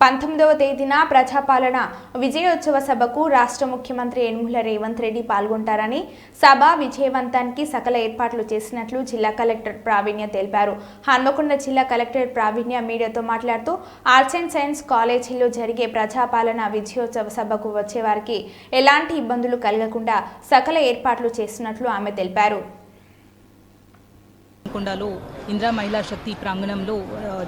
పంతొమ్మిదవ తేదీన ప్రజాపాలన విజయోత్సవ సభకు రాష్ట్ర ముఖ్యమంత్రి యనుమల రేవంత్ రెడ్డి పాల్గొంటారని సభ విజయవంతానికి సకల ఏర్పాట్లు చేసినట్లు జిల్లా కలెక్టర్ ప్రావీణ్య తెలిపారు. హన్మకొండ జిల్లా కలెక్టర్ ప్రావీణ్య మీడియాతో మాట్లాడుతూ ఆర్ట్స్ అండ్ సైన్స్ కాలేజీలో జరిగే ప్రజాపాలన విజయోత్సవ సభకు వచ్చేవారికి ఎలాంటి ఇబ్బందులు కలగకుండా సకల ఏర్పాట్లు చేసినట్లు ఆమె తెలిపారు. కొండలో ఇందిరా మహిళా శక్తి ప్రాంగణంలో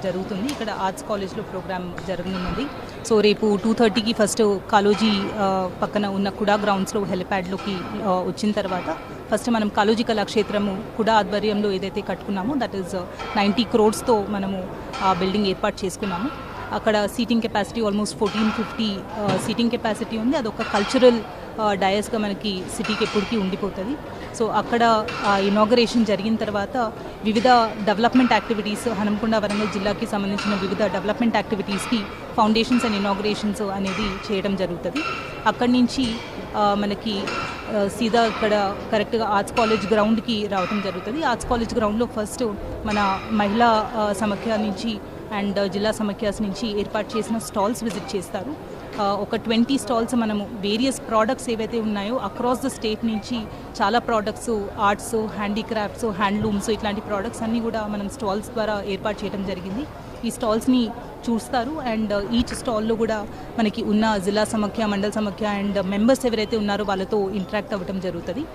జరుగుతుంది. ఇక్కడ ఆర్ట్స్ కాలేజ్లో ప్రోగ్రామ్ జరగనున్నది సో రేపు టూ థర్టీకి ఫస్ట్ కాలోజీ పక్కన ఉన్న కుడా గ్రౌండ్స్లో హెలిప్యాడ్లోకి వచ్చిన తర్వాత ఫస్ట్ మనం కాలోజీ కళాక్షేత్రము కుడా ఆధ్వర్యంలో ఏదైతే కట్టుకున్నామో దట్ ఈస్ నైంటీ క్రోడ్స్తో మనము ఆ బిల్డింగ్ ఏర్పాటు చేసుకున్నాము. అక్కడ seating capacity almost fourteen fifty seating capacity ఉంది. అదొక కల్చరల్ డయస్గా మనకి సిటీకి ఎప్పటికీ ఉండిపోతుంది. సో అక్కడ ఇనాగరేషన్ జరిగిన తర్వాత వివిధ డెవలప్మెంట్ యాక్టివిటీస్ హనంకొండ వరంగల్ జిల్లాకి సంబంధించిన వివిధ డెవలప్మెంట్ యాక్టివిటీస్కి ఫౌండేషన్స్ అండ్ ఇనాగరేషన్స్ అనేది చేయడం జరుగుతుంది. అక్కడి నుంచి మనకి సీదా ఇక్కడ కరెక్ట్గా ఆర్ట్స్ కాలేజ్ గ్రౌండ్కి రావడం జరుగుతుంది. ఆర్ట్స్ కాలేజ్ గ్రౌండ్లో ఫస్ట్ మన మహిళా సమాఖ్య నుంచి అండ్ జిల్లా సమాఖ్యాస్ నుంచి ఏర్పాటు చేసిన స్టాల్స్ విజిట్ చేస్తారు. ఒక ట్వంటీ స్టాల్స్ మనము వేరియస్ ప్రోడక్ట్స్ ఏవైతే ఉన్నాయో అక్రాస్ ద స్టేట్ నుంచి చాలా ప్రోడక్ట్స్ ఆర్ట్స్ హ్యాండీక్రాఫ్ట్స్ హ్యాండ్లూమ్స్ ఇట్లాంటి ప్రోడక్ట్స్ అన్నీ కూడా మనం స్టాల్స్ ద్వారా ఏర్పాటు చేయడం జరిగింది. ఈ స్టాల్స్ని చూస్తారు అండ్ ఈచ్ స్టాల్లో కూడా మనకి ఉన్న జిల్లా సమాఖ్య మండల సమాఖ్య అండ్ మెంబర్స్ ఎవరైతే ఉన్నారో వాళ్ళతో ఇంటరాక్ట్ అవ్వడం జరుగుతుంది.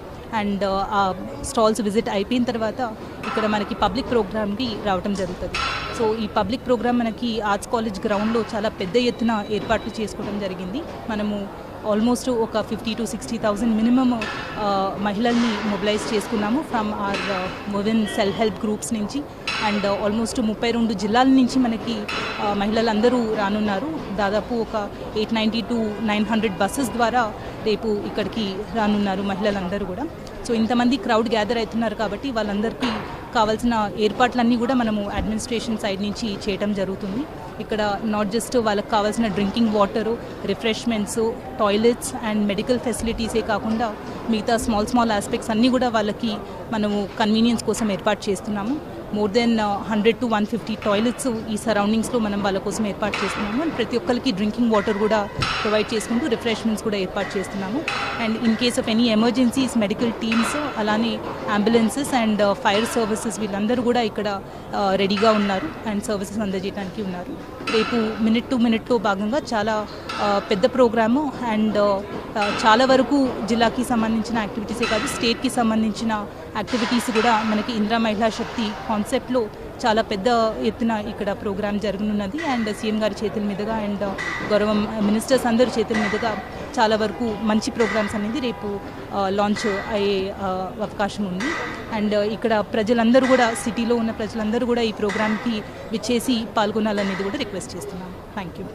అండ్ ఆ స్టాల్స్ విజిట్ అయిపోయిన తర్వాత ఇక్కడ మనకి పబ్లిక్ ప్రోగ్రామ్కి రావటం జరుగుతుంది. సో ఈ పబ్లిక్ ప్రోగ్రామ్ మనకి ఆర్ట్స్ కాలేజ్ గ్రౌండ్లో చాలా పెద్ద ఎత్తున ఏర్పాట్లు చేసుకోవడం జరిగింది. మనము ఆల్మోస్ట్ ఒక fifty to sixty thousand minimum మహిళల్ని మొబిలైజ్ చేసుకున్నాము from our women self help groups నుంచి. అండ్ ఆల్మోస్ట్ ముప్పై రెండు జిల్లాల నుంచి మనకి మహిళలందరూ రానున్నారు. దాదాపు ఒక eight ninety to nine hundred buses ద్వారా రేపు ఇక్కడికి రానున్నారు మహిళలందరూ కూడా. సో ఇంతమంది క్రౌడ్ గ్యాదర్ అవుతున్నారు కాబట్టి వాళ్ళందరికీ కావాల్సిన ఏర్పాట్లన్నీ కూడా మనము అడ్మినిస్ట్రేషన్ సైడ్ నుంచి చేయటం జరుగుతుంది. ఇక్కడ నాట్ జస్ట్ వాళ్ళకి కావాల్సిన drinking water refreshments toilets and medical ఫెసిలిటీసే కాకుండా మిగతా స్మాల్ స్మాల్ ఆస్పెక్ట్స్ అన్నీ కూడా వాళ్ళకి మనము కన్వీనియన్స్ కోసం ఏర్పాటు చేస్తున్నాము. More than hundred to one fifty toilets ఈ సరౌండింగ్స్లో మనం వాళ్ళ కోసం ఏర్పాటు చేస్తున్నాము. అండ్ ప్రతి ఒక్కరికి డ్రింకింగ్ వాటర్ కూడా ప్రొవైడ్ చేసుకుంటూ రిఫ్రెష్మెంట్స్ కూడా ఏర్పాటు చేస్తున్నాము. And in case of any emergencies medical teams అలానే అంబులెన్సెస్ అండ్ ఫైర్ సర్వీసెస్ వీళ్ళందరూ కూడా ఇక్కడ రెడీగా ఉన్నారు అండ్ సర్వీసెస్ అందజేయడానికి ఉన్నారు. రేపు మినిట్ టు మినిట్లో భాగంగా చాలా పెద్ద ప్రోగ్రాము అండ్ చాలా వరకు జిల్లాకి సంబంధించిన యాక్టివిటీసే కాదు స్టేట్కి సంబంధించిన యాక్టివిటీస్ కూడా మనకి ఇందిరా మహిళా శక్తి కాన్సెప్ట్లో చాలా పెద్ద ఎత్తున ఇక్కడ ప్రోగ్రామ్ జరగనున్నది. అండ్ సీఎం గారి చేతుల మీదుగా అండ్ గౌరవ మినిస్టర్స్ అందరి చేతుల మీదుగా చాలా వరకు మంచి ప్రోగ్రామ్స్ అనేది రేపు లాంచ్ అయ్యే అవకాశం ఉంది. అండ్ ఇక్కడ ప్రజలందరూ కూడా సిటీలో ఉన్న ప్రజలందరూ కూడా ఈ ప్రోగ్రామ్కి విచ్చేసి పాల్గొనాలనేది కూడా రిక్వెస్ట్ చేస్తున్నాను. Thank you